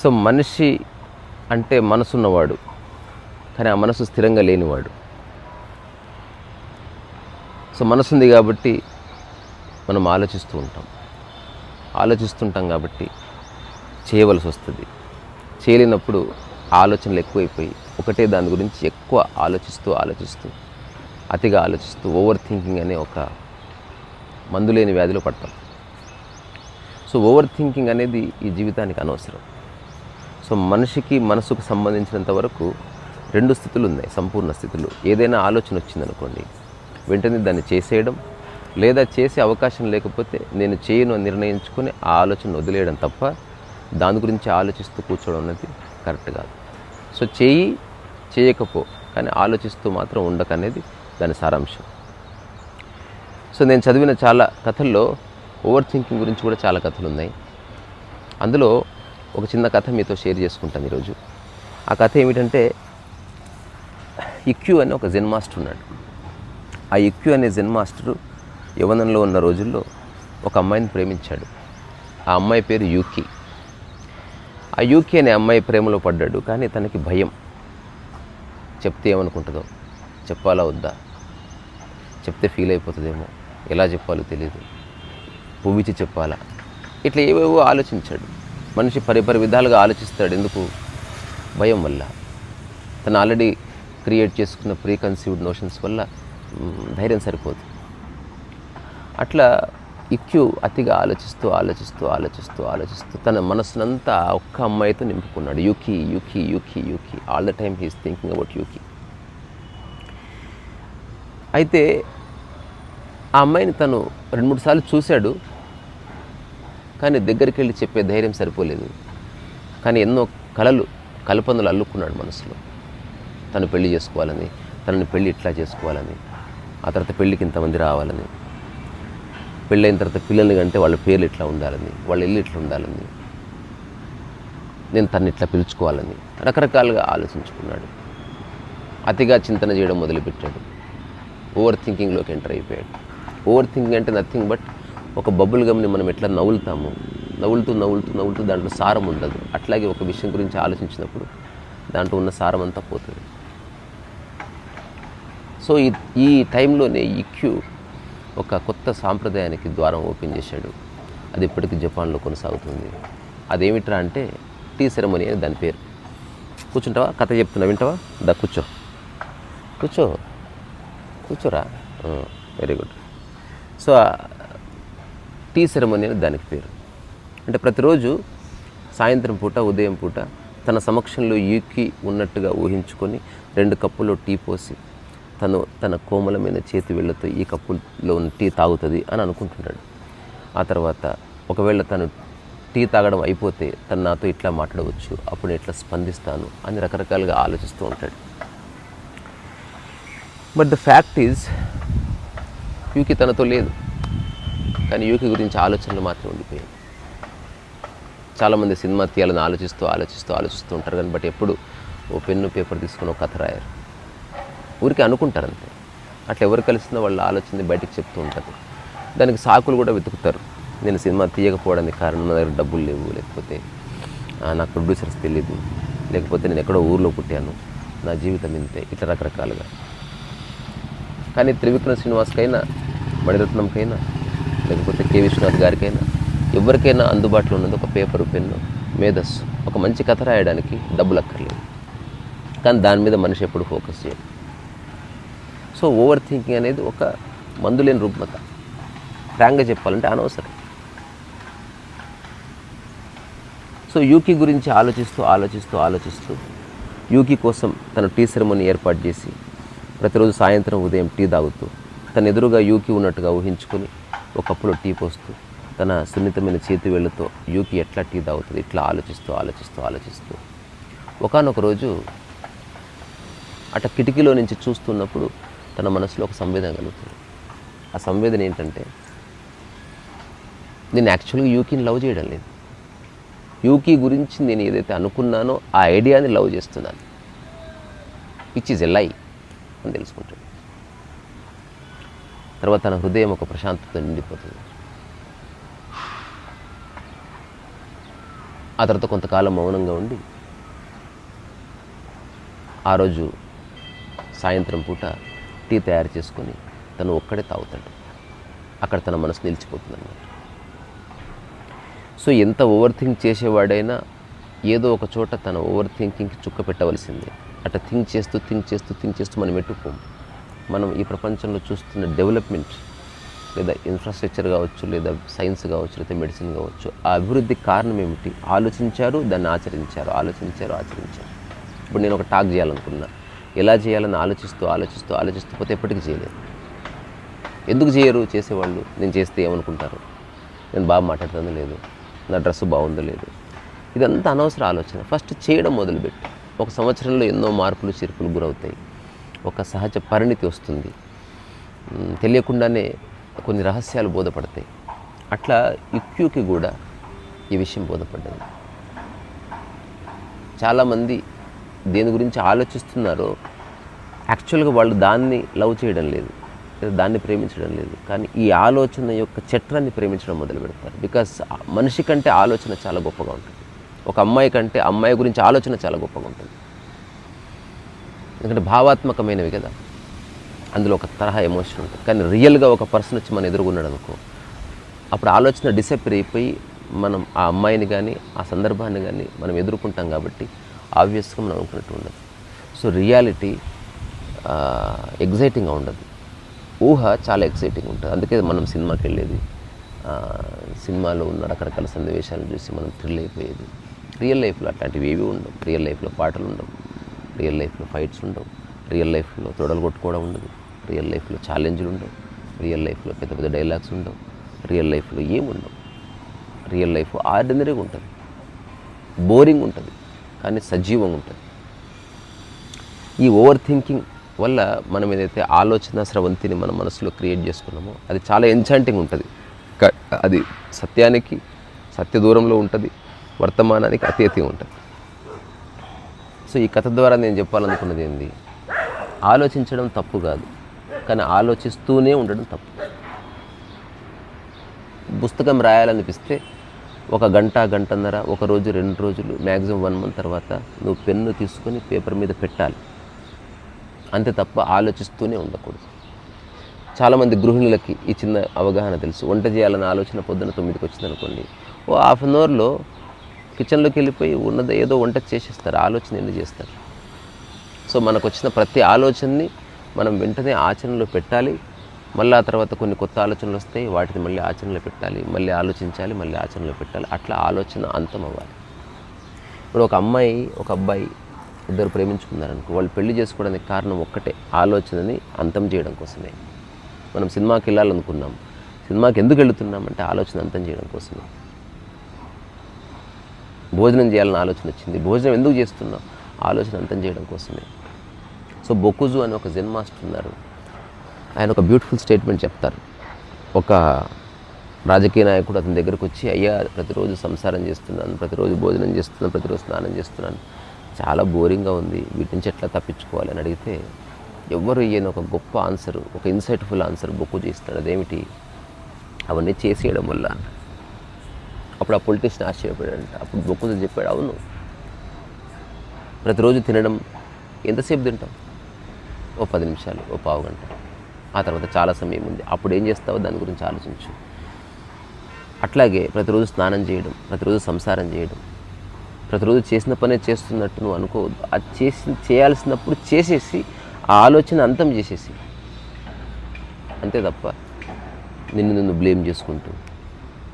So మనిషి అంటే మనసున్నవాడు కానీ ఆ మనసు స్థిరంగా లేనివాడు. సో మనసుంది కాబట్టి మనం ఆలోచిస్తూ ఉంటాం. ఆలోచిస్తుంటాం కాబట్టి చేయవలసి వస్తుంది. చేయలేనప్పుడు ఆలోచనలు ఎక్కువైపోయి ఒకటే దాని గురించి ఎక్కువ ఆలోచిస్తూ ఆలోచిస్తూ అతిగా ఆలోచిస్తూ ఓవర్ థింకింగ్ అనే ఒక మందులేని వ్యాధిలో పడతాం. సో ఓవర్ థింకింగ్ అనేది ఈ జీవితానికి అనవసరం. సో మనిషికి మనసుకు సంబంధించినంత వరకు రెండు స్థితులు ఉన్నాయి సంపూర్ణ స్థితులు. ఏదైనా ఆలోచన వచ్చిందనుకోండి వెంటనే దాన్ని చేసేయడం లేదా చేసే అవకాశం లేకపోతే నేను చేయను అని నిర్ణయించుకొని ఆ ఆలోచన వదిలేయడం తప్ప దాని గురించి ఆలోచిస్తూ కూర్చోవడం అనేది కరెక్ట్ కాదు. సో చేయి చేయకపో కానీ ఆలోచిస్తూ మాత్రం ఉండక అనేది దాని సారాంశం. సో నేను చదివిన చాలా కథల్లో ఓవర్ థింకింగ్ గురించి కూడా చాలా కథలు ఉన్నాయి. అందులో ఒక చిన్న కథ మీతో షేర్ చేసుకుంటాను ఈరోజు. ఆ కథ ఏమిటంటే ఇక్యూ అనే ఒక జెన్ మాస్టర్ ఉన్నాడు. ఆ ఇక్యూ అనే జెన్ మాస్టరు యవనంలో ఉన్న రోజుల్లో ఒక అమ్మాయిని ప్రేమించాడు. ఆ అమ్మాయి పేరు యూకి. ఆ యూకి అనే అమ్మాయి ప్రేమలో పడ్డాడు కానీ తనకి భయం. చెప్తే ఏమనుకుంటుందో? చెప్పాలా వద్దా? చెప్తే ఫీల్ అయిపోతుందేమో? ఎలా చెప్పాలో తెలియదు పువ్విచి చెప్పాలా? ఇట్లా ఏవేవో ఆలోచించాడు. మనిషి పరిపరి విధాలుగా ఆలోచిస్తాడు ఎందుకు? భయం వల్ల. తను ఆల్రెడీ క్రియేట్ చేసుకున్న ప్రీ కన్సీవ్డ్ నోషన్స్ వల్ల ధైర్యం సరిపోదు. అట్లా ఇక్యూ అతిగా ఆలోచిస్తూ ఆలోచిస్తూ ఆలోచిస్తూ ఆలోచిస్తూ తన మనసునంతా ఒక్క అమ్మాయితో నింపుకున్నాడు. Yuki Yuki Yuki Yuki all the time he's thinking about Yuki అయితే ఆ అమ్మాయిని తను రెండు మూడు సార్లు చూశాడు. కానీ దగ్గరికి వెళ్ళి చెప్పే ధైర్యం సరిపోలేదు. కానీ ఎన్నో కళలు కల్పనలు అల్లుకున్నాడు మనసులో. తను పెళ్ళి చేసుకోవాలని తనని పెళ్ళి ఇట్లా చేసుకోవాలని ఆ తర్వాత పెళ్ళికి ఇంతమంది రావాలని పెళ్ళైన తర్వాత పిల్లల్ని కంటే వాళ్ళ పేర్లు ఇట్లా ఉండాలని వాళ్ళ ఇల్లు ఇట్లా ఉండాలని నేను తను ఇట్లా పిలుచుకోవాలని రకరకాలుగా ఆలోచించుకున్నాడు. అతిగా చింతన చేయడం మొదలుపెట్టాడు. ఓవర్ థింకింగ్లోకి ఎంటర్ అయిపోయాడు. ఓవర్ థింకింగ్ అంటే నథింగ్ బట్ ఒక బబుల్ గమ్ని మనం ఎట్లా నవ్వులుతాము? నవ్వులుతూ నవ్వులుతూ నవ్వులుతూ దాంట్లో సారం ఉండదు. అట్లాగే ఒక విషయం గురించి ఆలోచించినప్పుడు దాంట్లో ఉన్న సారం అంతా పోతుంది. సో ఈ ఈ టైంలోనే ఈక్యూ ఒక కొత్త సాంప్రదాయానికి ద్వారం ఓపెన్ చేశాడు. అది ఇప్పటికీ జపాన్లో కొనసాగుతుంది. అదేమిట్రా అంటే టీ సెరమనీ అని దాని పేరు. కూర్చుంటావా? కథ చెప్తున్నా వింటావా? దా కూర్చో. కూర్చో. కూర్చోరా? Very good. So tea ceremony అని దానికి పేరు. అంటే ప్రతిరోజు సాయంత్రం పూట ఉదయం పూట తన సమక్షంలో ఈకి ఉన్నట్టుగా ఊహించుకొని రెండు కప్పులో టీ పోసి తను తన కోమలమైన చేతి వేళ్ళతో ఈ కప్పులో ఉన్న టీ తాగుతుంది అని అనుకుంటున్నాడు. ఆ తర్వాత ఒకవేళ తను టీ తాగడం అయిపోతే తను నాతో ఇట్లా మాట్లాడవచ్చు అప్పుడు ఇట్లా ఎట్లా స్పందిస్తాను అని రకరకాలుగా ఆలోచిస్తూ ఉంటాడు. But the fact is Yuki తనతో లేదు. కానీ యూకి గురించి ఆలోచనలు మాత్రం ఉండిపోయాయి. చాలామంది సినిమా తీయాలని ఆలోచిస్తూ ఆలోచిస్తూ ఆలోచిస్తూ ఉంటారు. కానీ బట్ ఎప్పుడు ఓ పెన్ను పేపర్ తీసుకుని ఒక కథ రాయరు. ఊరికి అనుకుంటారు అంతే. అట్లా ఎవరు కలిసినా వాళ్ళ ఆలోచన బయటకు చెప్తూ ఉంటారు. దానికి సాకులు కూడా వెతుకుతారు. నేను సినిమా తీయకపోవడానికి కారణం నా దగ్గర డబ్బులు లేవు లేకపోతే నాకు ప్రొడ్యూసర్స్ తెలియదు లేకపోతే నేను ఎక్కడో ఊర్లో పుట్టాను నా జీవితం ఇంతే ఇట్లా రకరకాలుగా. కానీ త్రివిక్రమ్ శ్రీనివాస్కైనా మణిరత్నంకైనా లేకపోతే కె. విశ్వనాథ్ గారికైనా ఎవరికైనా అందుబాటులో ఉన్నది ఒక పేపరు పెన్ను మేధస్సు ఒక మంచి కథ రాయడానికి డబ్బులు అక్కర్లేదు. కానీ దాని మీద మనిషి ఎప్పుడు ఫోకస్ చేయాలి సో ఓవర్ థింకింగ్ అనేది ఒక మందులేని రుగ్మత. ఫ్రాంక్గా చెప్పాలంటే అనవసరం. సో యూకి గురించి ఆలోచిస్తూ ఆలోచిస్తూ ఆలోచిస్తూ యూకి కోసం తన టీ సెరమనీ ఏర్పాటు చేసి ప్రతిరోజు సాయంత్రం ఉదయం టీ తాగుతూ తన ఎదురుగా యూకి ఉన్నట్టుగా ఊహించుకొని ఒకప్పుడు టీ పోస్తూ తన సున్నితమైన చేతి వేళ్ళతో యూకి ఎట్లా టీ తాగుతుంది ఇట్లా ఆలోచిస్తూ ఆలోచిస్తూ ఆలోచిస్తూ. ఒకానొక రోజు అట కిటికీలో నుంచి చూస్తున్నప్పుడు తన మనసులో ఒక సంవేదన కలుగుతుంది. ఆ సంవేదన ఏంటంటే నేను యాక్చువల్గా యూకిని లవ్ చేయడం లేదు. యూకి గురించి నేను ఏదైతే అనుకున్నానో ఆ ఐడియాని లవ్ చేస్తున్నాను. విచ్ ఈజ్ ఎ లై అని తెలుసుకుంటాను తర్వాత తన హృదయం ఒక ప్రశాంతత నిండిపోతుంది. ఆ తర్వాత కొంతకాలం మౌనంగా ఉండి ఆ రోజు సాయంత్రం పూట టీ తయారు చేసుకొని తను ఒక్కడే తాగుతాడు. అక్కడ తన మనసు నిలిచిపోతుందన్నమాట. సో ఎంత ఓవర్ థింక్ చేసేవాడైనా ఏదో ఒక చోట తన ఓవర్ థింకింగ్కి చుక్క పెట్టవలసిందే. అట్లా థింక్ చేస్తూ థింక్ చేస్తూ థింక్ చేస్తూ మనం ఎట్టుకోము మనం ఈ ప్రపంచంలో చూస్తున్న డెవలప్మెంట్ లేదా ఇన్ఫ్రాస్ట్రక్చర్ కావచ్చు లేదా సైన్స్ కావచ్చు లేదా మెడిసిన్ కావచ్చు ఆ అభివృద్ధి కారణం ఏమిటి? ఆలోచించారు దాన్ని ఆచరించారు ఆలోచించారు ఆచరించారు. ఇప్పుడు నేను ఒక టాక్ చేయాలనుకున్నా. ఎలా చేయాలని ఆలోచిస్తూ ఆలోచిస్తూ ఆలోచిస్తూ పోతే ఎప్పటికీ చేయలేదు. ఎందుకు చేయరు? చేసేవాళ్ళు నేను చేస్తే ఏమనుకుంటారు? నేను బాగా మాట్లాడుతుందో లేదు నా డ్రెస్ బాగుందో లేదు. ఇదంతా అనవసర ఆలోచన. ఫస్ట్ చేయడం మొదలుపెట్టు. ఒక సంవత్సరంలో ఎన్నో మార్పులు చేర్పులు గురవుతాయి. ఒక సహజ పరిణితి వస్తుంది. తెలియకుండానే కొన్ని రహస్యాలు బోధపడతాయి. అట్లా ఇక్యూకి కూడా ఈ విషయం బోధపడ్డది. చాలామంది దేని గురించి ఆలోచిస్తున్నారో యాక్చువల్గా వాళ్ళు దాన్ని లవ్ చేయడం లేదు లేదా దాన్ని ప్రేమించడం లేదు. కానీ ఈ ఆలోచన యొక్క చట్రాన్ని ప్రేమించడం మొదలు పెడతారు. బికాస్ మనిషి కంటే ఆలోచన చాలా గొప్పగా ఉంటుంది. ఒక అమ్మాయి కంటే అమ్మాయి గురించి ఆలోచన చాలా గొప్పగా ఉంటుంది. ఎందుకంటే భావాత్మకమైనవి కదా. అందులో ఒక తరహా ఎమోషన్ ఉంటుంది. కానీ రియల్గా ఒక పర్సన్ వచ్చి మన ఎదురుగున్నాడు అనుకో అప్పుడు ఆలోచన డిసప్పేర్ అయిపోయి మనం ఆ అమ్మాయిని కానీ ఆ సందర్భాన్ని కానీ మనం ఎదుర్కొంటాం కాబట్టి ఆబ్వియస్గా మనం అనుకున్నట్టు ఉండదు. సో రియాలిటీ ఎగ్జైటింగ్గా ఉండదు. ఊహ చాలా ఎక్సైటింగ్ ఉంటుంది. అందుకే మనం సినిమాకి వెళ్ళేది సినిమాలో ఉన్న రకరకాల సన్నివేశాలను చూసి మనం థ్రిల్ అయిపోయేది. రియల్ లైఫ్లో అట్లాంటివి ఏవి ఉండవు. రియల్ లైఫ్లో పాటలు ఉండవు. రియల్ లైఫ్లో ఫైట్స్ ఉండవు. రియల్ లైఫ్లో తొడలు కొట్టుకోవడం ఉండదు. రియల్ లైఫ్లో ఛాలెంజ్లు ఉండవు. రియల్ లైఫ్లో పెద్ద పెద్ద డైలాగ్స్ ఉండవు. రియల్ లైఫ్లో ఏముండవు రియల్ లైఫ్ ఆర్డినరీగా ఉంటుంది. బోరింగ్ ఉంటుంది. కానీ సజీవంగా ఉంటుంది. ఈ ఓవర్ థింకింగ్ వల్ల మనం ఏదైతే ఆలోచన స్రవంతిని మన మనసులో క్రియేట్ చేసుకున్నామో అది చాలా ఎంచాంటింగ్ ఉంటుంది. అది సత్యానికి సత్య దూరంలో ఉంటుంది. వర్తమానానికి అతి అతి ఉంటుంది. సో ఈ కథ ద్వారా నేను చెప్పాలనుకున్నది ఏంది? ఆలోచించడం తప్పు కాదు. కానీ ఆలోచిస్తూనే ఉండడం తప్పు. పుస్తకం రాయాలనిపిస్తే ఒక గంట గంటన్నర ఒక రోజు రెండు రోజులు మ్యాక్సిమం వన్ మంత్ తర్వాత నువ్వు పెన్ను తీసుకొని పేపర్ మీద పెట్టాలి. అంతే తప్ప ఆలోచిస్తూనే ఉండకూడదు. చాలామంది గృహిణులకి ఈ చిన్న అవగాహన తెలుసు. వంట చేయాలన్న ఆలోచన పొద్దున తొమ్మిదికి వచ్చింది అనుకోండి ఓ హాఫ్ అన్ అవర్లో కిచెన్లోకి వెళ్ళిపోయి ఉన్నది ఏదో వంట చేసేస్తారు ఆలోచన ఎందుకు చేస్తారు? సో మనకు వచ్చిన ప్రతి ఆలోచనని మనం వెంటనే ఆచరణలో పెట్టాలి. మళ్ళీ ఆ తర్వాత కొన్ని కొత్త ఆలోచనలు వస్తాయి వాటిని మళ్ళీ ఆచరణలో పెట్టాలి మళ్ళీ ఆలోచించాలి మళ్ళీ ఆచరణలో పెట్టాలి. అట్లా ఆలోచన అంతం అవ్వాలి ఇప్పుడు ఒక అమ్మాయి ఒక అబ్బాయి ఇద్దరు ప్రేమించుకున్నారనుకో వాళ్ళు పెళ్ళి చేసుకోవడానికి కారణం ఒక్కటే ఆలోచనని అంతం చేయడం కోసమే. మనం సినిమాకి వెళ్ళాలనుకున్నాం సినిమాకి ఎందుకు వెళుతున్నాం అంటే ఆలోచన అంతం చేయడం కోసమే. భోజనం చేయాలని ఆలోచన వచ్చింది. భోజనం ఎందుకు చేస్తున్నాం ఆలోచన అంతం చేయడం కోసమే. సో బొకుజు అని ఒక జెన్ మాస్టర్ ఉన్నారు. ఆయన ఒక బ్యూటిఫుల్ స్టేట్మెంట్ చెప్తారు. ఒక రాజకీయ నాయకుడు అతని దగ్గరకు వచ్చి అయ్యా ప్రతిరోజు సంసారం చేస్తున్నాను ప్రతిరోజు భోజనం చేస్తున్నాను ప్రతిరోజు స్నానం చేస్తున్నాను. చాలా బోరింగ్గా ఉంది. వీటి నుంచి ఎట్లా తప్పించుకోవాలి? అని అడిగితే ఎవరు ఈయన ఒక గొప్ప ఆన్సర్ ఒక ఇన్సైట్ఫుల్ ఆన్సర్ బొక్కు చేస్తాడు అదేమిటి? అవన్నీ చేసేయడం వల్ల. అప్పుడు ఆ పొలిటీషియన్ ఆశ్చర్యపోయాడంట అప్పుడు బొక్కుతో చెప్పాడు అవును. ప్రతిరోజు తినడం ఎంతసేపు తింటాం? ఓ పది నిమిషాలు ఓ పావు గంట. ఆ తర్వాత చాలా సమయం ఉంది. అప్పుడు ఏం చేస్తావో దాని గురించి ఆలోచించు. అట్లాగే ప్రతిరోజు స్నానం చేయడం ప్రతిరోజు సంసారం చేయడం ప్రతిరోజు చేసిన పనే చేస్తున్నట్టు నువ్వు అనుకోవద్దు. అది చేసి చేయాల్సినప్పుడు చేసేసి ఆ ఆలోచన అంతం చేసేసి. అంతే తప్ప నిన్ను నిన్ను బ్లేమ్ చేసుకుంటూ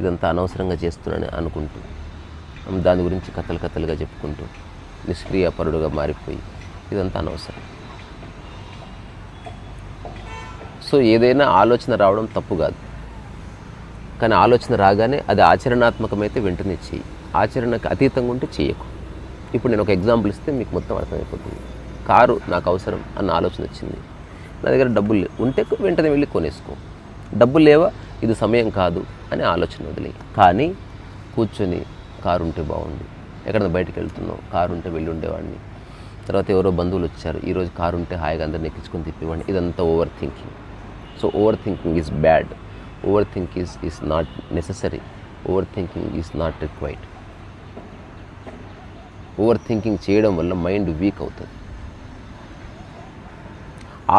ఇదంతా అనవసరంగా చేస్తున్నానని అనుకుంటూ దాని గురించి కథలు కథలుగా చెప్పుకుంటూ నిష్క్రియపరుడుగా మారిపోయి ఇదంతా అనవసరం. సో ఏదైనా ఆలోచన రావడం తప్పు కాదు. కానీ ఆలోచన రాగానే అది ఆచరణాత్మకమైతే వెంటనే చెయ్యి. ఆచరణకు అతీతంగా ఉంటే చేయకు ఇప్పుడు నేను ఒక ఎగ్జాంపుల్ ఇస్తే మీకు మొత్తం అర్థమైపోతుంది. కారు నాకు అవసరం అన్న ఆలోచన వచ్చింది. నా దగ్గర డబ్బులు ఉంటే వెంటనే వెళ్ళి కొనేసుకో. డబ్బులు లేవా? ఇది సమయం కాదు అని ఆలోచన వదిలే కానీ కూర్చొని కారు ఉంటే బాగుంది ఎక్కడైనా బయటకు వెళ్తున్నావు కారు ఉంటే వెళ్ళి ఉండేవాడిని తర్వాత ఎవరో బంధువులు వచ్చారు ఈరోజు కారు ఉంటే హాయిగా అందరిని ఎక్కించుకొని తిప్పేవాడిని. ఇదంతా over thinking so over thinking is bad over think is is not necessary over thinking is not required over thinking చేయడం వల్ల మైండ్ వీక్ అవుతుంది.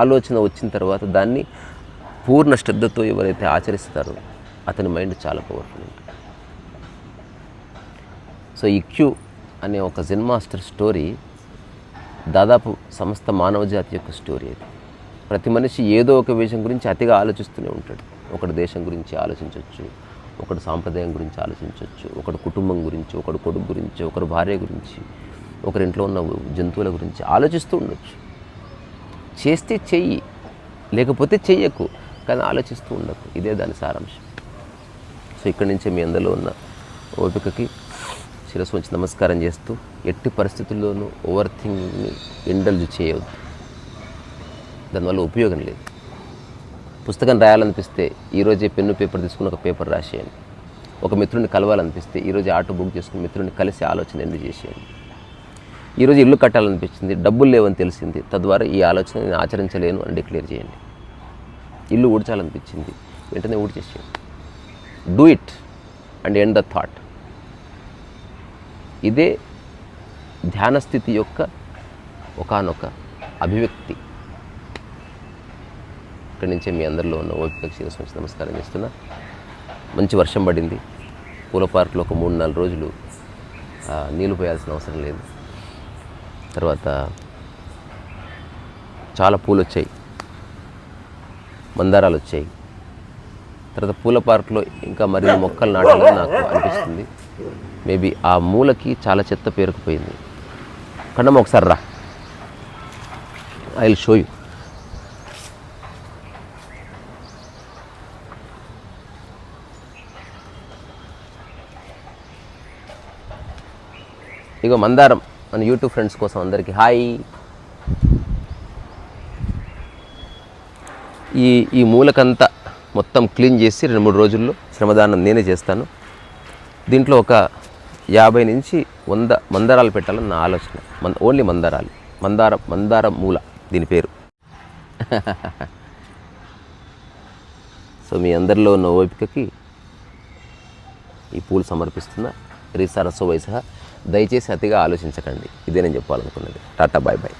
ఆలోచన వచ్చిన తర్వాత దాన్ని పూర్ణ శ్రద్ధతో ఎవరైతే ఆచరిస్తారో అతని మైండ్ చాలా పవర్ఫుల్ ఉంటుంది. సో ఇక్యూ అనే ఒక జెన్ మాస్టర్ స్టోరీ దాదాపు సమస్త మానవ జాతి యొక్క స్టోరీ అది. ప్రతి మనిషి ఏదో ఒక విషయం గురించి అతిగా ఆలోచిస్తూనే ఉంటాడు. ఒకడు దేశం గురించి ఆలోచించవచ్చు ఒకడు సాంప్రదాయం గురించి ఆలోచించవచ్చు ఒకడు కుటుంబం గురించి ఒకడు కొడుకు గురించి ఒకరు భార్య గురించి ఒకరి ఇంట్లో ఉన్న జంతువుల గురించి ఆలోచిస్తూ ఉండొచ్చు. చేస్తే చెయ్యి లేకపోతే చెయ్యకు. కానీ ఆలోచిస్తూ ఉండకు. ఇదే దాని సారాంశం. సో ఇక్కడి నుంచే మీ అందరిలో ఉన్న ఓపికకి శిరస్సు వచ్చి నమస్కారం చేస్తూ ఎట్టి పరిస్థితుల్లోనూ ఓవర్ థింగ్ని ఇండల్జ్ చేయవద్దు. దానివల్ల ఉపయోగం లేదు. పుస్తకం రాయాలనిపిస్తే ఈరోజే పెన్ను పేపర్ తీసుకుని ఒక పేపర్ రాసేయండి. ఒక మిత్రుడిని కలవాలనిపిస్తే ఈరోజు ఆటో బుక్ చేసుకుని మిత్రుడిని కలిసి ఆలోచన ఎందుకు చేసేయండి. ఈరోజు ఇల్లు కట్టాలనిపించింది డబ్బులు లేవని తెలిసింది. తద్వారా ఈ ఆలోచన నేను ఆచరించలేను అని డిక్లేర్ చేయండి. ఇల్లు ఊడ్చాలనిపించింది. వెంటనే ఊడ్చేసేయండి do it and end the thought ఇదే ధ్యాన స్థితి యొక్క ఒకానొక అభివ్యక్తి. ఇక్కడి నుంచే మీ అందరిలో ఉన్న ఓపిక శిరస్సు నమస్కారం చేస్తున్నా. మంచి వర్షం పడింది. పూల పార్కులో ఒక మూడు నాలుగు రోజులు నీళ్ళు పోయాల్సిన అవసరం లేదు. తర్వాత చాలా పూలు వచ్చాయి మందారాలు వచ్చాయి. తర్వాత పూల పార్కులో ఇంకా మరిన్ని మొక్కలు నాటాలని నాకు అనిపిస్తుంది. మేబీ ఆ మూలకి చాలా చెత్త పేరుకుపోయింది. కన్నమ్మ ఒకసారి రా. ఐ విల్ షో యూ ఇగో మందారం మన యూట్యూబ్ ఫ్రెండ్స్ కోసం అందరికీ. హాయ్ ఈ ఈ మూలకంతా మొత్తం క్లీన్ చేసి రెండు మూడు రోజుల్లో శ్రమదానం నేనే చేస్తాను. దీంట్లో ఒక యాభై నుంచి వంద మందారాలు పెట్టాలని నా ఆలోచన. మన్ ఓన్లీ మందారాలు. మందార మందార మూల దీని పేరు. సో మీ అందరిలో ఉన్న ఓపికకి ఈ పూలు సమర్పిస్తున్న రీసారస్వ వయస దయచేసి అతిగా ఆలోచించకండి. ఇదే నేను చెప్పాలనుకున్నది. Tata bye bye.